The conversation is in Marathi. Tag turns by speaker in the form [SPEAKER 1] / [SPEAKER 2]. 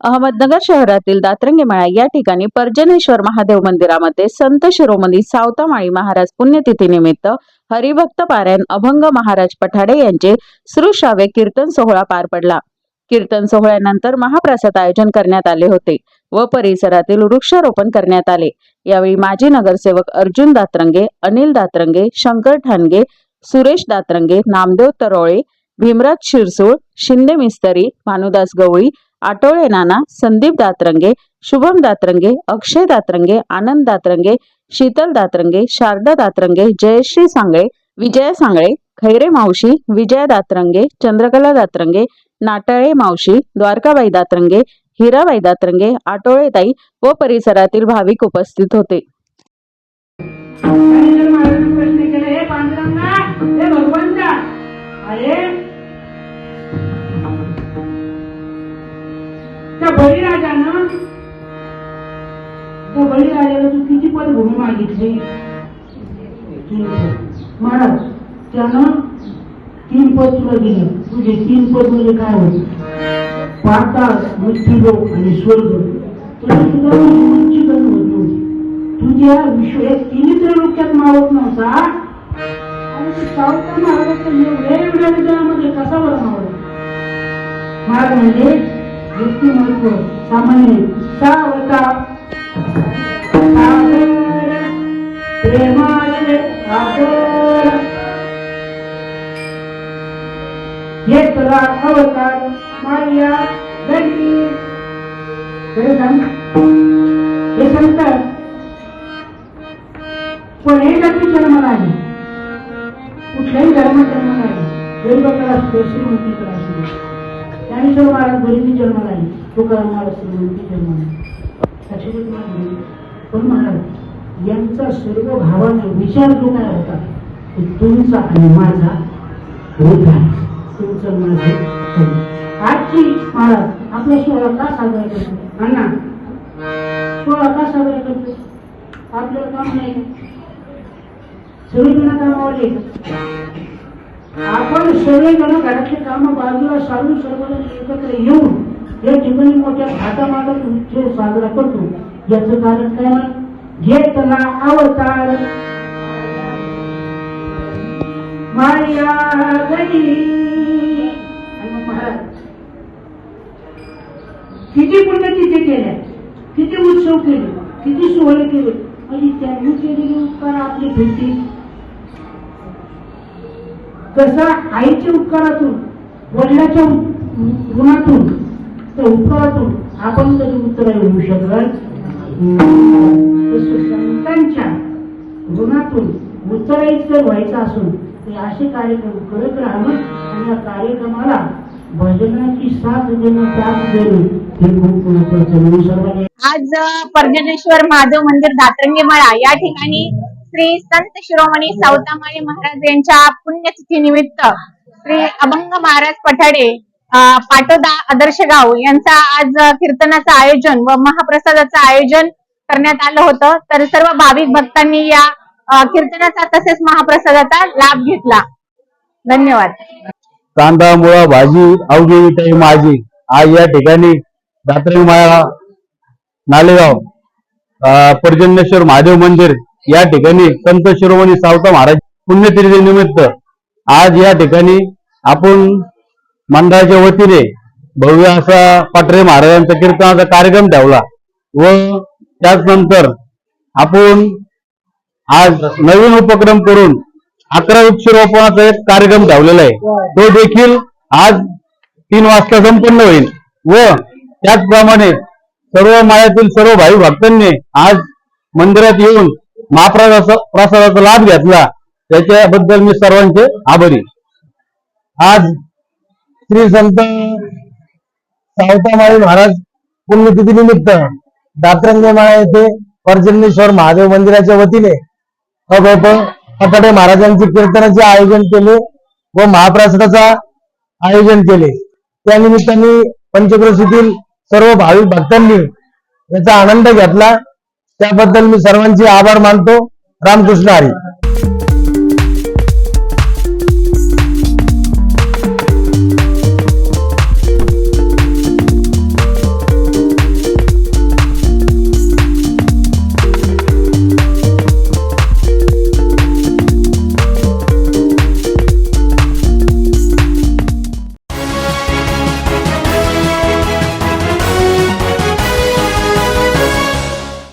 [SPEAKER 1] अहमदनगर शहरातील दातरंगी या ठिकाणी पर्जनेश्वर महादेव मंदिरामध्ये संत शिरोमणी सावतामाळी महाराज पुण्यतिथीनिमित्त हरिभक्त पारायण अभंग महाराज पठाडे यांचे श्रुश्राव्य कीर्तन सोहळा पार पडला. कीर्तन सोहळ्यानंतर महाप्रसाद आयोजन करण्यात आले होते व परिसरातील वृक्षारोपण करण्यात आले. यावेळी माजी नगरसेवक अर्जुन दातरंगे अनिल दातरंगे शंकर ठाणगे सुरेश दातरंगे नामदेव तरोळे भीमराज शिरसूळ शिंदे मिस्तरी भानुदास गवळी आटोळे नाना संदीप दातरंगे शुभम दातरंगे अक्षय दातरंगे आनंद दातरंगे शीतल दातरंगे शारदा दातरंगे जयश्री सांगळे विजया सांगळे खैरे मावशी विजया दातरंगे चंद्रकला दातरंगे नाटाळे मावशी द्वारकाबाई दातरंगे हिराबाई दातरंगे आटोळेताई व परिसरातील भाविक उपस्थित होते.
[SPEAKER 2] भूमी महाराज त्यानं तीन पद तुला दिलं. तुझे तीन पद म्हणजे काय होते? पाताळ मृत्यूलोक आणि स्वर्ग. तुला सुद्धा उंची कमी तुझ्या विश्व या तिन्ही त्रैलोक्यात मावत नव्हता. आणि सावता वेगवेगळ्या विचारामध्ये कसा बरं मावला महाराज म्हणजे व्यक्तिमत्व सामान्य सावता सागर, घेतला अवतार माया हे सांग कोणीही जाती जन्माला आली कुठल्याही धर्मात जन्माला आली गरीबाकडे असतो श्रीमंतीकडे असतो ज्ञानेश्वर महाराज जन्माला आली तुकाराम महाराज श्रीमंती जन्माला. आली पण महाराज यांचा सर्व भावाने विचार जो काय होता तो तुमचा आणि माझा होता तुमचं माझं आजची महाराज आपल्या सोहळा का साजरा करतो? अण्णा सोहळा का साजरा करतो? आपल्याला काम नाही का? सगळेजण कामावले आपण सगळेजण घरातले काम बाजूला सारून सर्वजण एकत्र येऊन या ठिकाणी मोठ्या थाटामाटात उत्सव साजरा करतो. याचं कारण काय? घेतला अवतार. माया गणी महाराज किती पुण्यतिथी केल्या किती उत्सव केले किती सोहळे केले. आणि त्यांनी केलेले उपकार आपली भेटी. कसा आईच्या उपकारातून वडिलाच्या गुणातून त्या उपकारातून आपण कधी उत्तर येऊ शकत नाही. संतांच्या ऋणातून उत्तरायचं व्हायचं असून ते असे कार्यक्रम करत राहावं आणि या कार्यक्रमाला भजनाची साथ देणं त्याग देणं हे खूप महत्वाचं सर्वांनी
[SPEAKER 3] आज पर्जनेश्वर महादेव मंदिर दातरंगी मळा या ठिकाणी श्री संत शिरोमणी सावतामाळी महाराज यांच्या पुण्यतिथी निमित्त श्री अभंग महाराज पठाडे पाटोदा आदर्श गाव यांचा आज कीर्तनाचं आयोजन व महाप्रसादाचं आयोजन करण्यात आलं होतं. तर सर्व भाविक भक्तांनी या कीर्तनाचा तसेच महाप्रसादाचा लाभ घेतला. धन्यवाद.
[SPEAKER 4] कांदा मुळा भाजी अवघी ताई माझी. आज या ठिकाणी दातरंगमाळा नालेगाव अं, पर्जन्येश्वर महादेव मंदिर या ठिकाणी संत शिरोमणी सावता महाराज पुण्यतिथी निमित्त आज या ठिकाणी आपण मंडळाच्या वतीने भव्य असा पाटरे महाराजांचा कीर्तनाचा कार्यक्रम ठेवला व त्याचनंतर आपण आज नवीन उपक्रम करून अकरा वृक्षारोपणाचा एक कार्यक्रम धावलेला आहे. तो देखील आज तीन वाजता संपन्न होईल व त्याचप्रमाणे सर्व मायातील सर्व भाई भक्तांनी आज मंदिरात येऊन महाप्रसादाचा प्रसादाचा लाभ घेतला. त्याच्याबद्दल मी सर्वांचे आभारी आज श्री संत सावतामाळी महाराज पुण्यतिथी निमित्त दातरंगमाळा येथे पर्जन्येश्वर महादेव मंदिराच्या वतीने अगोप महाराजांचे कीर्तनाचे आयोजन केले व महाप्रसादाचा आयोजन केले. त्या निमित्ताने पंचक्रोशीतील सर्व भाविक भक्तांनी याचा आनंद घेतला. त्याबद्दल मी सर्वांचे आभार मानतो. रामकृष्ण हरी.